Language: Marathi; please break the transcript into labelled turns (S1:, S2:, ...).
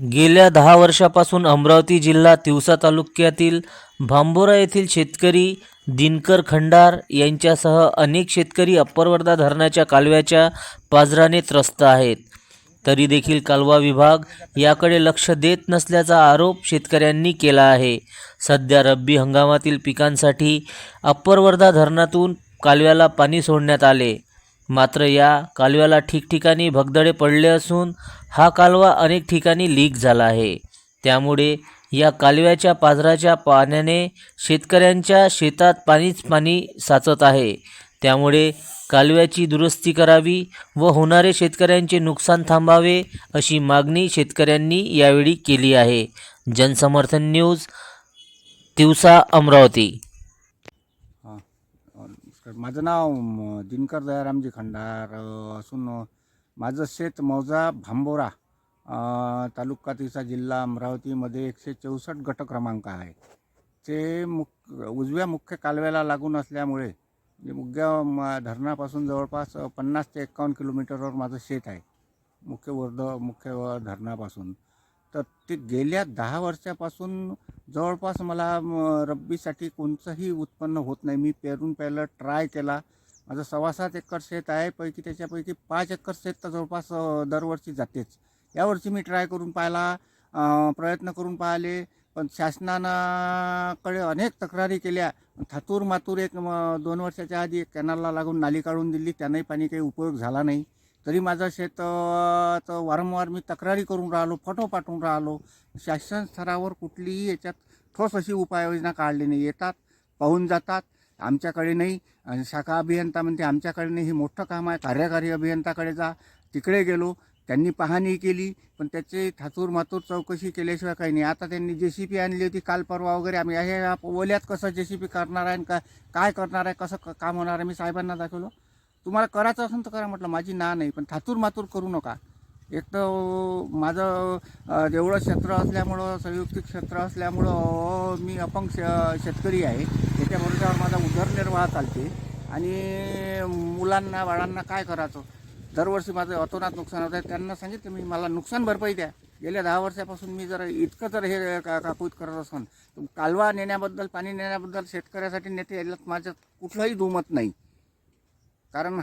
S1: गेल्या दहा वर्षापासून अमरावती जिल्हा तिवसा तालुक्यातील भांबोरा येथील शेतकरी दिनकर खंडार यांच्यासह अनेक शेतकरी अप्परवर्धा धरणाच्या कालव्याच्या पाजराने त्रस्त आहेत. तरी देखील कालवा विभाग याकडे लक्ष देत नसल्याचा आरोप शेतकऱ्यांनी केला आहे. सध्या रब्बी हंगामातील पिकांसाठी अप्परवर्धा धरणातून कालव्याला पाणी सोडण्यात आले. मात्र या कालव्याला ठिकठिकाणी भगदडे पडले असून हा कालवा अनेक ठिकाणी लीक झाला आहे. त्यामुळे या कालव्याच्या पाझराच्या पाण्याने शेतकऱ्यांच्या शेतात पाणीच पाणी साचत आहे. त्यामुळे कालव्याची दुरुस्ती करावी व होणारे शेतकऱ्यांचे नुकसान थांबावे अशी मागणी शेतकऱ्यांनी यावेळी केली आहे. जनसमर्थन न्यूज दिवसा अमरावती.
S2: नमस्कार माझं नाव दिनकर दयारामजी खंडार असून माझं शेत मौजा भांबोरा तालुका तिसा जिल्हा अमरावतीमध्ये एकशे चौसष्ट गट क्रमांक आहे. ते मुख उजव्या मुख्य कालव्याला लागून असल्यामुळे म्हणजे मुग्या धरणापासून जवळपास पन्नास ते एकावन्न किलोमीटरवर माझं शेत आहे. मुख्य वर्ध मुख्य व धरणापासून. तर ते गेल्या दहा वर्षापासून जवळपास मला रब्बीसाठी कोणतंही उत्पन्न होत नाही. मी पेरून पहिलं ट्राय केला. माझं सव्वा सात एकर शेत आहे. पैकी त्याच्यापैकी पाच एकर शेत तर जवळपास दरवर्षी जातेच. यावर्षी मी ट्राय करून पाहिला. प्रयत्न करून पाहिले. पण शासनाकडे अनेक तक्रारी केल्या. थातूर मातूर एक म, दोन वर्षाच्या आधी एक कॅनलला लागून नाली काढून दिली. त्यांनाही पाणी काही उपयोग झाला नाही. तरी माझं शेत वारंवार मी तक्रारी करून राहिलो फोटो पाठवून राहिलो. शासन स्तरावर कुठलीही याच्यात ठोस अशी उपाययोजना काढली नाही. येतात पाहून जातात आमच्याकडे नाही. आणि शाखा अभियंता म्हणते आमच्याकडे नाही हे मोठं काम आहे कार्यकारी अभियंताकडे जा. तिकडे गेलो त्यांनी पाहणी केली पण त्याचे थातूर मातूर चौकशी केल्याशिवाय काही नाही. आता त्यांनी जे सी पी आणली होती काल परवा वगैरे आम्ही हे या ओल्यात कसं जे सी पी करणार आहे का काय करणार आहे कसं क- काम होणार आहे? मी साहेबांना दाखवलं तुम्हाला करायचं असेल तर करा म्हटलं. माझी ना नाही पण थातूर मातूर करू नका. एक तर माझं जेवढं क्षेत्र असल्यामुळं संयुक्तिक क्षेत्र असल्यामुळं मी अपंग श शेतकरी आहे. त्याच्या भरोशावर माझा उदरनिर्वाह चालते. आणि मुलांना बाळांना काय करायचं? दरवर्षी माझं अतोनात नुकसान होत आहे त्यांना सांगितलं मी मला नुकसान भरपाई द्या. गेल्या दहा वर्षापासून मी जर इतकं जर हे का काकूत करत असन कालवा नेण्याबद्दल पाणी नेण्याबद्दल शेतकऱ्यासाठी नेते याच्यात माझं कुठलंही दुमत नाही. Karena